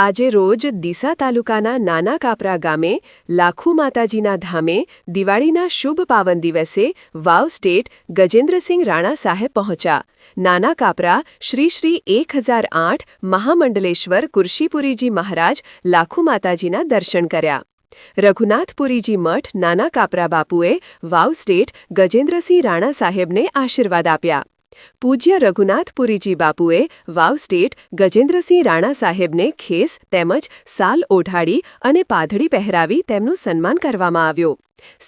આજે રોજ ડીસા તાલુકાના નાના કાપરા ગામે લાખુ માતાજીના ધામે દિવાળીના શુભ પાવન દિવસે વાવ સ્ટેટ ગજેન્દ્રસિંહ રાણા સાહેબ પહોંચ્યા. નાના કાપરા શ્રી શ્રી એક હજાર આઠ મહામંડલેશ્વર કુર્શીપુરીજી મહારાજ લાખુ માતાજીના દર્શન કર્યા. રઘુનાથપુરીજી મઠ નાના કાપરા બાપુએ વાવ સ્ટેટ ગજેન્દ્રસિંહ રાણા સાહેબને આશીર્વાદ આપ્યા. પૂજ્ય રઘુનાથપુરીજી બાપુએ વાવ સ્ટેટ ગજેન્દ્રસિંહ રાણા સાહેબને ખેસ તેમજ સાલ ઓઢાડી અને પાઘડી પહેરાવી તેમનું સન્માન કરવામાં આવ્યો.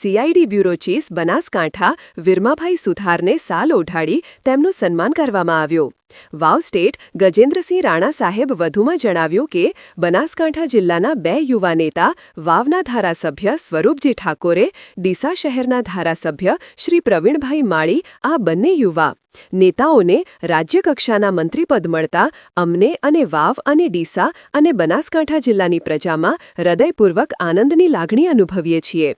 સીઆઈડી બ્યુરો ચીફ બનાસકાંઠા વિરમાભાઈ સુથારને સાલ ઓઢાડી તેમનું સન્માન કરવામાં આવ્યો. વાવ સ્ટેટ ગજેન્દ્રસિંહ રાણા સાહેબ વધુમાં જણાવ્યું કે, બનાસકાંઠા જિલ્લાના બે યુવા નેતા વાવના ધારાસભ્ય સ્વરૂપજી ઠાકોરે ડીસા શહેરના ધારાસભ્ય શ્રી પ્રવીણભાઈ માળી, આ બંને યુવા નેતાઓને રાજ્યકક્ષાના મંત્રીપદ મળતા અમને અને વાવ અને ડીસા અને બનાસકાંઠા જિલ્લાની પ્રજામાં હૃદયપૂર્વક આનંદની લાગણી અનુભવીએ છીએ.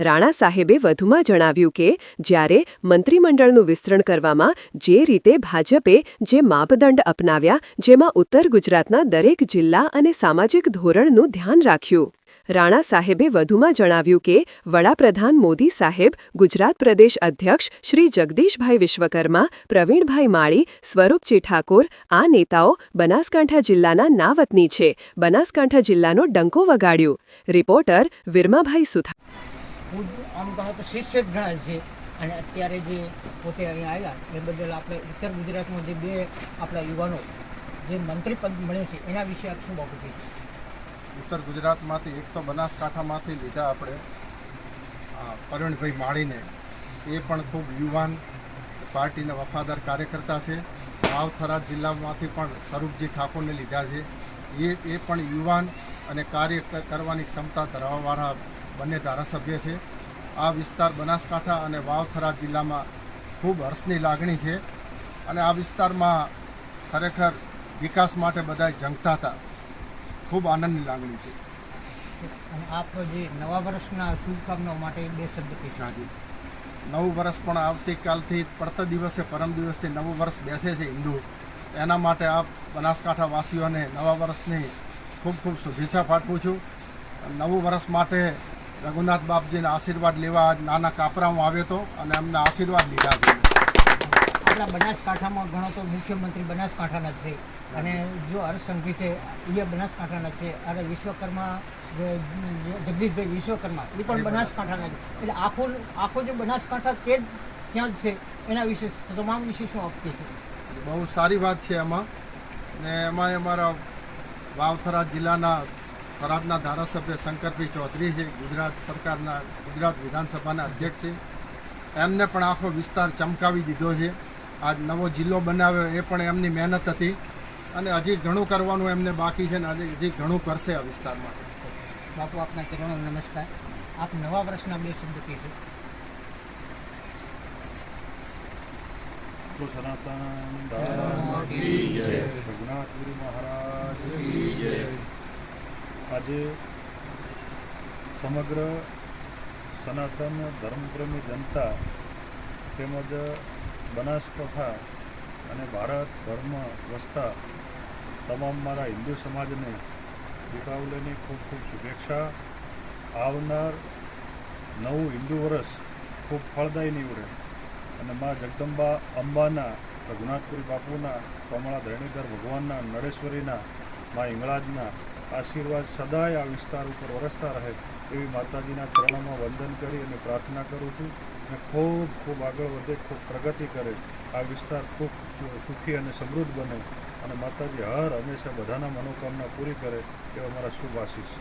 રાણા સાહેબે વધુમાં જણાવ્યું કે, જ્યારે મંત્રીમંડળનું વિસ્તરણ કરવામાં જે રીતે ભાજપે જે માપદંડ અપનાવ્યા, જેમાં ઉત્તર ગુજરાતના દરેક જિલ્લા અને સામાજિક ધોરણનું ધ્યાન રાખ્યું. રાણા સાહેબે વધુમાં જણાવ્યું કે, વડાપ્રધાન મોદી સાહેબ, ગુજરાત પ્રદેશ અધ્યક્ષ શ્રી જગદીશભાઈ વિશ્વકર્મા, પ્રવીણભાઈ માળી, સ્વરૂપજી ઠાકોર, આ નેતાઓ બનાસકાંઠા જિલ્લાના નાવતની છે. બનાસકાંઠા જિલ્લાનો ડંકો વગાડ્યો. રિપોર્ટર વિરમાભાઈ સુથાર પૂજ આમ કહો તો શિષ્ય જ ગણાય છે. અને અત્યારે જે પોતે અહીંયા આવ્યા, એ બદલ આપણે ઉત્તર ગુજરાતમાં જે બે આપણા યુવાનો, જે મંત્રી પદ મળે છે, એના વિશે આપ શું બાબત છે ઉત્તર ગુજરાતમાંથી એક તો બનાસકાંઠામાંથી લીધા આપણે પ્રવીણભાઈ માળીને. એ પણ ખૂબ યુવાન પાર્ટીના વફાદાર કાર્યકર્તા છે. વાવ થરાદ જિલ્લામાંથી પણ સ્વરૂપજી ઠાકોરને લીધા છે. એ એ પણ યુવાન અને કાર્ય કરવાની ક્ષમતા ધરાવવાવાળા બંને ધારાસભ્ય છે. આ વિસ્તાર બનાસકાંઠા અને વાવથરા જિલ્લામાં ખૂબ હર્ષની લાગણી છે અને આ વિસ્તારમાં ખરેખર વિકાસ માટે બધાએ જંગતા હતા. ખૂબ આનંદની લાગણી છે. આપ જે નવા વર્ષના શુભકામનાઓ માટે બે શબ્દ કહીશ. હાજી નવું વર્ષ પણ આવતીકાલથી પડતા દિવસે પરમ દિવસથી નવું વર્ષ બેસે છે હિન્દુ. એના માટે આપ બનાસકાંઠાવાસીઓને નવા વર્ષની ખૂબ ખૂબ શુભેચ્છા પાઠવું છું. નવું વર્ષ માટે રઘુનાથ બાપજીના આશીર્વાદ લેવા નાના કાપરામાં આવ્યો હતો અને એમના આશીર્વાદ લીધા છે. આપણા બનાસકાંઠામાં ઘણો તો મુખ્યમંત્રી બનાસકાંઠાના જ છે. અને જો હર્ષ છે એ બનાસકાંઠાના છે. અને વિશ્વકર્મા જે જગદીશભાઈ વિશ્વકર્મા એ પણ બનાસકાંઠાના છે એટલે આખું આખો જે બનાસકાંઠા તે જ ત્યાં જ છે. એના વિશે તમામ વિશે શું આપતી છે? બહુ સારી વાત છે એમાં ને એમાં અમારા વાવથરા જિલ્લાના થરાદના ધારાસભ્ય શંકરભાઈ ચૌધરી છે ગુજરાત સરકારના ગુજરાત વિધાનસભાના અધ્યક્ષ છે. એમને પણ આખો વિસ્તાર ચમકાવી દીધો છે. આજ નવો જિલ્લો બનાવ્યો એ પણ એમની મહેનત હતી અને હજી ઘણું કરવાનું એમને બાકી છે ને હજી હજી ઘણું કરશે આ વિસ્તાર માટે. બાપુ આપના ચરણો નમસ્કાર. આપ નવા વર્ષના બે શબ્દ કહીશું. સનાતન ધર્મ ગુરુ મહારાજ જય. આજે સમગ્ર સનાતન ધર્મપ્રેમી જનતા તેમજ બનાસકાંઠા અને ભારત ધર્મ વસતા તમામ મારા હિન્દુ સમાજને દીપાવલીની ખૂબ ખૂબ શુભેચ્છા. આવનાર નવું હિન્દુ વર્ષ ખૂબ ફળદાયી નીવડે અને મા જગદંબા અંબાના, રઘુનાથપુરી બાપુના સોમળા ધરણીધર ભગવાનના નળેશ્વરીના મા હિંગળાજના આશીર્વાદ સદાય આ વિસ્તાર ઉપર વરસતા રહે. એવી માતાજીના ચરણોમાં વંદન કરી અને પ્રાર્થના કરું છું અને ખૂબ ખૂબ આગળ વધે, ખૂબ પ્રગતિ કરે. આ વિસ્તાર ખૂબ સુખી અને સમૃદ્ધ બને અને માતાજી હર હંમેશા બધાના મનોકામના પૂરી કરે એવા મારા શુભ આશીષ.